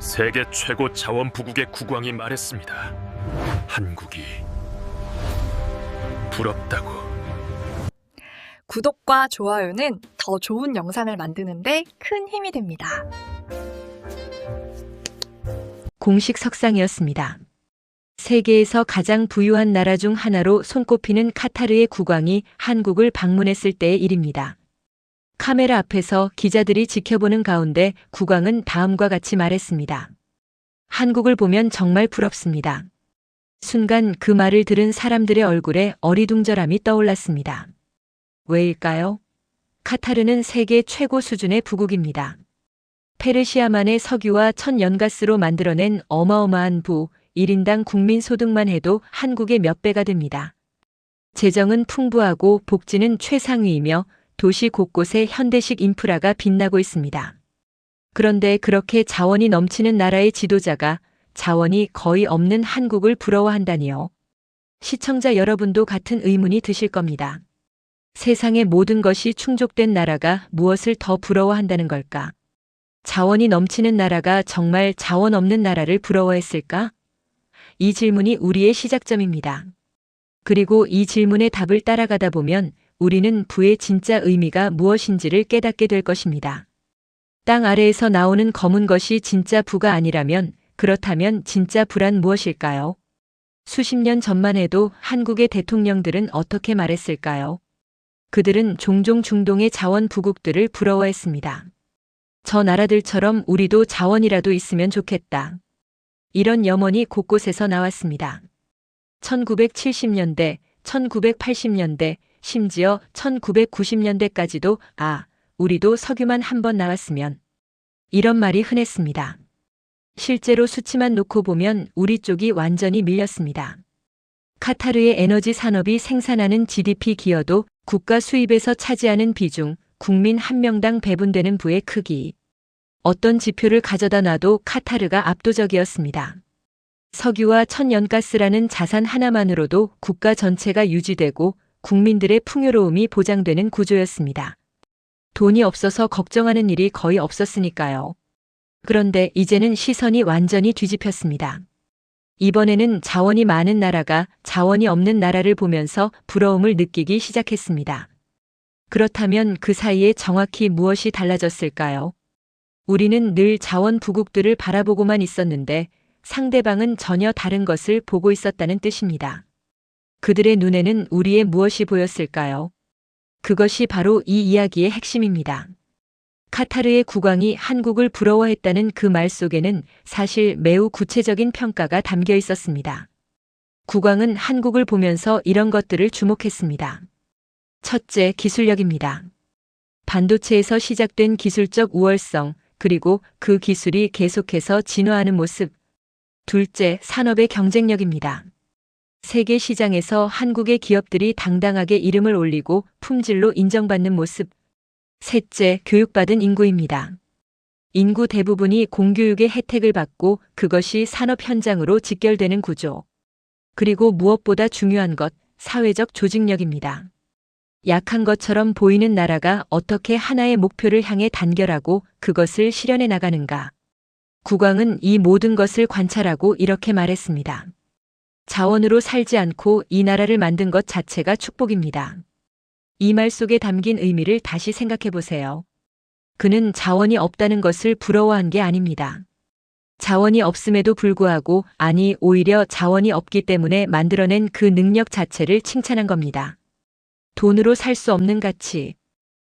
세계 최고 자원 부국의 국왕이 말했습니다. 한국이 부럽다고. 구독과 좋아요는 더 좋은 영상을 만드는데 큰 힘이 됩니다. 공식 석상이었습니다. 세계에서 가장 부유한 나라 중 하나로 손꼽히는 카타르의 국왕이 한국을 방문했을 때의 일입니다. 카메라 앞에서 기자들이 지켜보는 가운데 국왕은 다음과 같이 말했습니다. 한국을 보면 정말 부럽습니다. 순간 그 말을 들은 사람들의 얼굴에 어리둥절함이 떠올랐습니다. 왜일까요? 카타르는 세계 최고 수준의 부국입니다. 페르시아만의 석유와 천연가스로 만들어낸 어마어마한 부, 1인당 국민 소득만 해도 한국의 몇 배가 됩니다. 재정은 풍부하고 복지는 최상위이며 도시 곳곳에 현대식 인프라가 빛나고 있습니다. 그런데 그렇게 자원이 넘치는 나라의 지도자가 자원이 거의 없는 한국을 부러워한다니요. 시청자 여러분도 같은 의문이 드실 겁니다. 세상의 모든 것이 충족된 나라가 무엇을 더 부러워한다는 걸까? 자원이 넘치는 나라가 정말 자원 없는 나라를 부러워했을까? 이 질문이 우리의 시작점입니다. 그리고 이 질문의 답을 따라가다 보면 우리는 부의 진짜 의미가 무엇인지를 깨닫게 될 것입니다. 땅 아래에서 나오는 검은 것이 진짜 부가 아니라면 그렇다면 진짜 부란 무엇일까요? 수십 년 전만 해도 한국의 대통령들은 어떻게 말했을까요? 그들은 종종 중동의 자원 부국들을 부러워했습니다. 저 나라들처럼 우리도 자원이라도 있으면 좋겠다. 이런 염원이 곳곳에서 나왔습니다. 1970년대, 1980년대, 심지어 1990년대까지도 아, 우리도 석유만 한 번 나왔으면. 이런 말이 흔했습니다. 실제로 수치만 놓고 보면 우리 쪽이 완전히 밀렸습니다. 카타르의 에너지 산업이 생산하는 GDP 기여도 국가 수입에서 차지하는 비중, 국민 한 명당 배분되는 부의 크기. 어떤 지표를 가져다 놔도 카타르가 압도적이었습니다. 석유와 천연가스라는 자산 하나만으로도 국가 전체가 유지되고 국민들의 풍요로움이 보장되는 구조였습니다. 돈이 없어서 걱정하는 일이 거의 없었으니까요. 그런데 이제는 시선이 완전히 뒤집혔습니다. 이번에는 자원이 많은 나라가 자원이 없는 나라를 보면서 부러움을 느끼기 시작했습니다. 그렇다면 그 사이에 정확히 무엇이 달라졌을까요? 우리는 늘 자원 부국들을 바라보고만 있었는데 상대방은 전혀 다른 것을 보고 있었다는 뜻입니다. 그들의 눈에는 우리의 무엇이 보였을까요? 그것이 바로 이 이야기의 핵심입니다. 카타르의 국왕이 한국을 부러워했다는 그 말 속에는 사실 매우 구체적인 평가가 담겨 있었습니다. 국왕은 한국을 보면서 이런 것들을 주목했습니다. 첫째, 기술력입니다. 반도체에서 시작된 기술적 우월성, 그리고 그 기술이 계속해서 진화하는 모습. 둘째, 산업의 경쟁력입니다. 세계 시장에서 한국의 기업들이 당당하게 이름을 올리고 품질로 인정받는 모습. 셋째, 교육받은 인구입니다. 인구 대부분이 공교육의 혜택을 받고 그것이 산업 현장으로 직결되는 구조. 그리고 무엇보다 중요한 것, 사회적 조직력입니다. 약한 것처럼 보이는 나라가 어떻게 하나의 목표를 향해 단결하고 그것을 실현해 나가는가. 국왕은 이 모든 것을 관찰하고 이렇게 말했습니다. 자원으로 살지 않고 이 나라를 만든 것 자체가 축복입니다. 이 말 속에 담긴 의미를 다시 생각해 보세요. 그는 자원이 없다는 것을 부러워한 게 아닙니다. 자원이 없음에도 불구하고, 아니, 오히려 자원이 없기 때문에 만들어낸 그 능력 자체를 칭찬한 겁니다. 돈으로 살 수 없는 가치.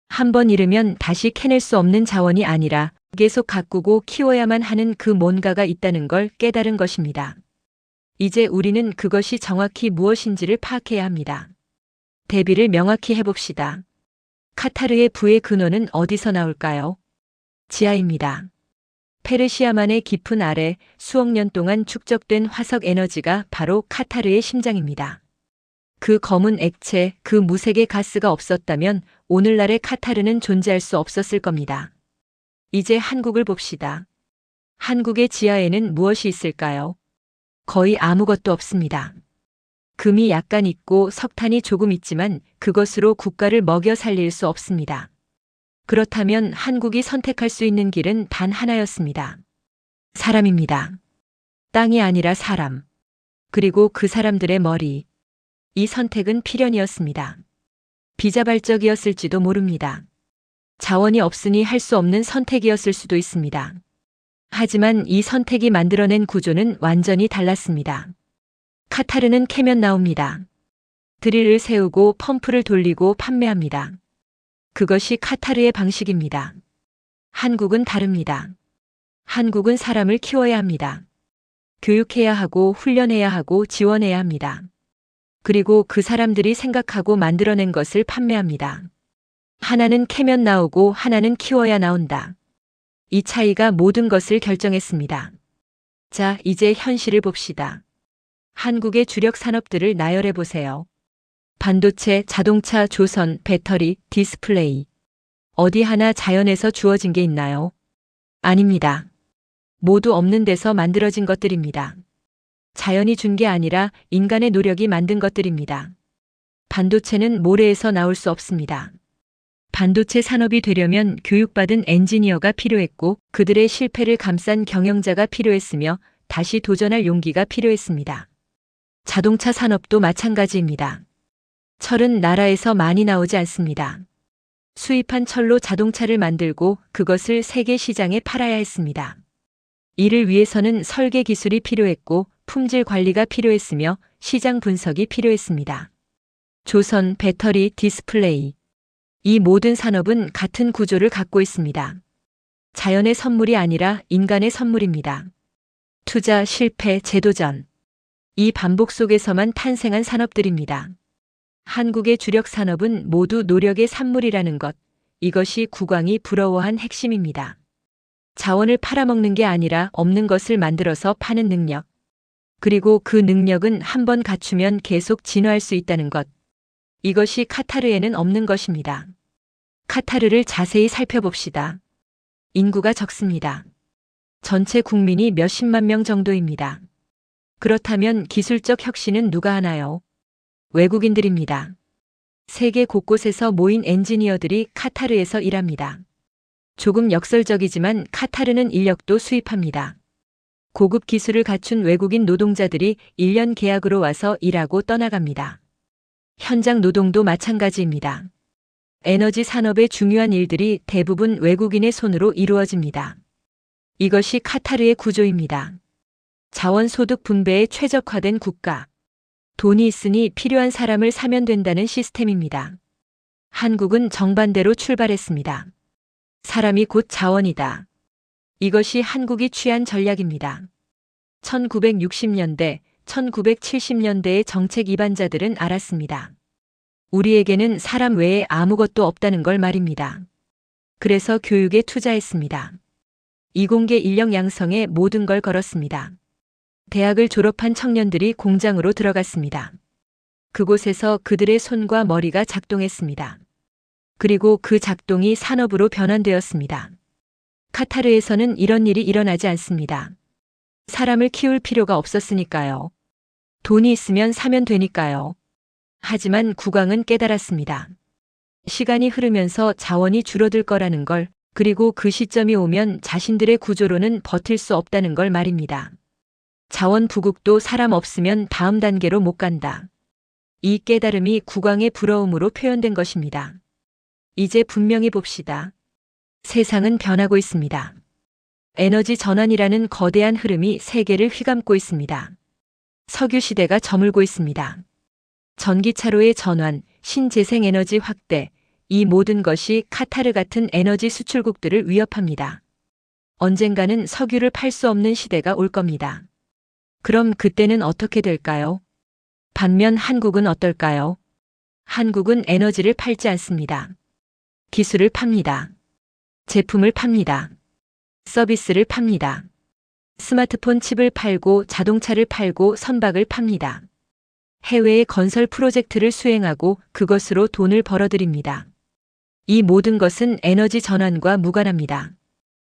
한 번 잃으면 다시 캐낼 수 없는 자원이 아니라 계속 가꾸고 키워야만 하는 그 뭔가가 있다는 걸 깨달은 것입니다. 이제 우리는 그것이 정확히 무엇인지를 파악해야 합니다. 대비를 명확히 해봅시다. 카타르의 부의 근원은 어디서 나올까요? 지하입니다. 페르시아만의 깊은 아래 수억 년 동안 축적된 화석 에너지가 바로 카타르의 심장입니다. 그 검은 액체, 그 무색의 가스가 없었다면 오늘날의 카타르는 존재할 수 없었을 겁니다. 이제 한국을 봅시다. 한국의 지하에는 무엇이 있을까요? 거의 아무것도 없습니다. 금이 약간 있고 석탄이 조금 있지만 그것으로 국가를 먹여 살릴 수 없습니다. 그렇다면 한국이 선택할 수 있는 길은 단 하나였습니다. 사람입니다. 땅이 아니라 사람. 그리고 그 사람들의 머리. 이 선택은 필연이었습니다. 비자발적이었을지도 모릅니다. 자원이 없으니 할 수 없는 선택이었을 수도 있습니다. 하지만 이 선택이 만들어낸 구조는 완전히 달랐습니다. 카타르는 캐면 나옵니다. 드릴을 세우고 펌프를 돌리고 판매합니다. 그것이 카타르의 방식입니다. 한국은 다릅니다. 한국은 사람을 키워야 합니다. 교육해야 하고 훈련해야 하고 지원해야 합니다. 그리고 그 사람들이 생각하고 만들어낸 것을 판매합니다. 하나는 캐면 나오고 하나는 키워야 나온다. 이 차이가 모든 것을 결정했습니다. 자, 이제 현실을 봅시다. 한국의 주력 산업들을 나열해 보세요. 반도체, 자동차, 조선, 배터리, 디스플레이. 어디 하나 자연에서 주어진 게 있나요? 아닙니다. 모두 없는 데서 만들어진 것들입니다. 자연이 준 게 아니라 인간의 노력이 만든 것들입니다. 반도체는 모래에서 나올 수 없습니다. 반도체 산업이 되려면 교육받은 엔지니어가 필요했고 그들의 실패를 감싼 경영자가 필요했으며 다시 도전할 용기가 필요했습니다. 자동차 산업도 마찬가지입니다. 철은 나라에서 많이 나오지 않습니다. 수입한 철로 자동차를 만들고 그것을 세계 시장에 팔아야 했습니다. 이를 위해서는 설계 기술이 필요했고 품질 관리가 필요했으며 시장 분석이 필요했습니다. 조선, 배터리, 디스플레이. 이 모든 산업은 같은 구조를 갖고 있습니다. 자연의 선물이 아니라 인간의 선물입니다. 투자, 실패, 재도전. 이 반복 속에서만 탄생한 산업들입니다. 한국의 주력 산업은 모두 노력의 산물이라는 것. 이것이 국왕이 부러워한 핵심입니다. 자원을 팔아먹는 게 아니라 없는 것을 만들어서 파는 능력. 그리고 그 능력은 한번 갖추면 계속 진화할 수 있다는 것. 이것이 카타르에는 없는 것입니다. 카타르를 자세히 살펴봅시다. 인구가 적습니다. 전체 국민이 몇십만 명 정도입니다. 그렇다면 기술적 혁신은 누가 하나요? 외국인들입니다. 세계 곳곳에서 모인 엔지니어들이 카타르에서 일합니다. 조금 역설적이지만 카타르는 인력도 수입합니다. 고급 기술을 갖춘 외국인 노동자들이 1년 계약으로 와서 일하고 떠나갑니다. 현장 노동도 마찬가지입니다. 에너지 산업의 중요한 일들이 대부분 외국인의 손으로 이루어집니다. 이것이 카타르의 구조입니다. 자원소득 분배에 최적화된 국가. 돈이 있으니 필요한 사람을 사면 된다는 시스템입니다. 한국은 정반대로 출발했습니다. 사람이 곧 자원이다. 이것이 한국이 취한 전략입니다. 1960년대, 1970년대의 정책 이반자들은 알았습니다. 우리에게는 사람 외에 아무것도 없다는 걸 말입니다. 그래서 교육에 투자했습니다. 이공계 인력 양성에 모든 걸 걸었습니다. 대학을 졸업한 청년들이 공장으로 들어갔습니다. 그곳에서 그들의 손과 머리가 작동했습니다. 그리고 그 작동이 산업으로 변환되었습니다. 카타르에서는 이런 일이 일어나지 않습니다. 사람을 키울 필요가 없었으니까요. 돈이 있으면 사면 되니까요. 하지만 국왕은 깨달았습니다. 시간이 흐르면서 자원이 줄어들 거라는 걸, 그리고 그 시점이 오면 자신들의 구조로는 버틸 수 없다는 걸 말입니다. 자원 부국도 사람 없으면 다음 단계로 못 간다. 이 깨달음이 국왕의 부러움으로 표현된 것입니다. 이제 분명히 봅시다. 세상은 변하고 있습니다. 에너지 전환이라는 거대한 흐름이 세계를 휘감고 있습니다. 석유 시대가 저물고 있습니다. 전기차로의 전환, 신재생 에너지 확대, 이 모든 것이 카타르 같은 에너지 수출국들을 위협합니다. 언젠가는 석유를 팔 수 없는 시대가 올 겁니다. 그럼 그때는 어떻게 될까요? 반면 한국은 어떨까요? 한국은 에너지를 팔지 않습니다. 기술을 팝니다. 제품을 팝니다. 서비스를 팝니다. 스마트폰 칩을 팔고 자동차를 팔고 선박을 팝니다. 해외의 건설 프로젝트를 수행하고 그것으로 돈을 벌어들입니다. 이 모든 것은 에너지 전환과 무관합니다.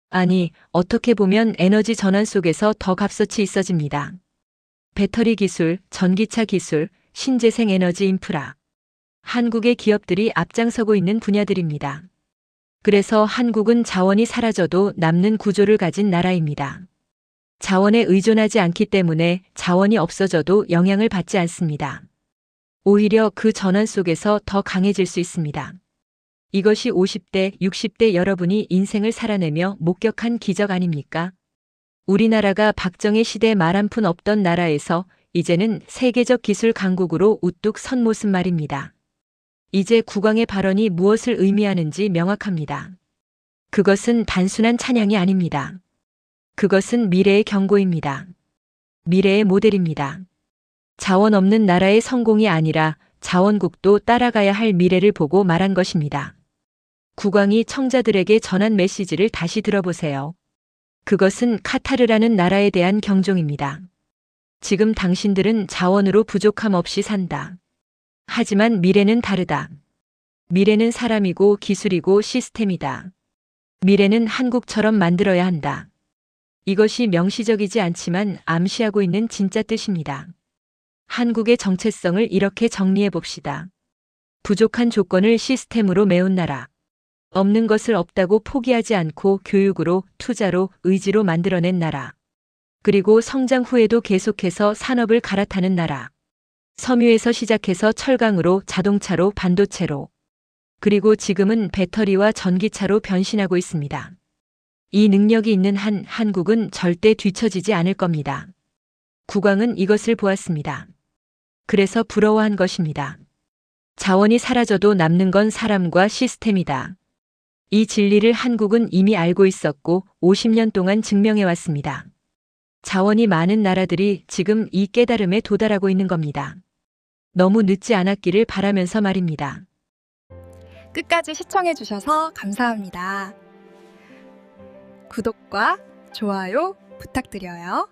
아니, 어떻게 보면 에너지 전환 속에서 더 값어치 있어집니다. 배터리 기술, 전기차 기술, 신재생 에너지 인프라. 한국의 기업들이 앞장서고 있는 분야들입니다. 그래서 한국은 자원이 사라져도 남는 구조를 가진 나라입니다. 자원에 의존하지 않기 때문에 자원이 없어져도 영향을 받지 않습니다. 오히려 그 전환 속에서 더 강해질 수 있습니다. 이것이 50대, 60대 여러분이 인생을 살아내며 목격한 기적 아닙니까? 우리나라가 박정희 시대 말 한 푼 없던 나라에서 이제는 세계적 기술 강국으로 우뚝 선 모습 말입니다. 이제 국왕의 발언이 무엇을 의미하는지 명확합니다. 그것은 단순한 찬양이 아닙니다. 그것은 미래의 경고입니다. 미래의 모델입니다. 자원 없는 나라의 성공이 아니라 자원국도 따라가야 할 미래를 보고 말한 것입니다. 국왕이 청자들에게 전한 메시지를 다시 들어보세요. 그것은 카타르라는 나라에 대한 경종입니다. 지금 당신들은 자원으로 부족함 없이 산다. 하지만 미래는 다르다. 미래는 사람이고 기술이고 시스템이다. 미래는 한국처럼 만들어야 한다. 이것이 명시적이지 않지만 암시하고 있는 진짜 뜻입니다. 한국의 정체성을 이렇게 정리해 봅시다. 부족한 조건을 시스템으로 메운 나라. 없는 것을 없다고 포기하지 않고 교육으로, 투자로, 의지로 만들어낸 나라. 그리고 성장 후에도 계속해서 산업을 갈아타는 나라. 섬유에서 시작해서 철강으로, 자동차로, 반도체로. 그리고 지금은 배터리와 전기차로 변신하고 있습니다. 이 능력이 있는 한 한국은 절대 뒤처지지 않을 겁니다. 국왕은 이것을 보았습니다. 그래서 부러워한 것입니다. 자원이 사라져도 남는 건 사람과 시스템이다. 이 진리를 한국은 이미 알고 있었고 50년 동안 증명해 왔습니다. 자원이 많은 나라들이 지금 이 깨달음에 도달하고 있는 겁니다. 너무 늦지 않았기를 바라면서 말입니다. 끝까지 시청해주셔서 감사합니다. 구독과 좋아요 부탁드려요.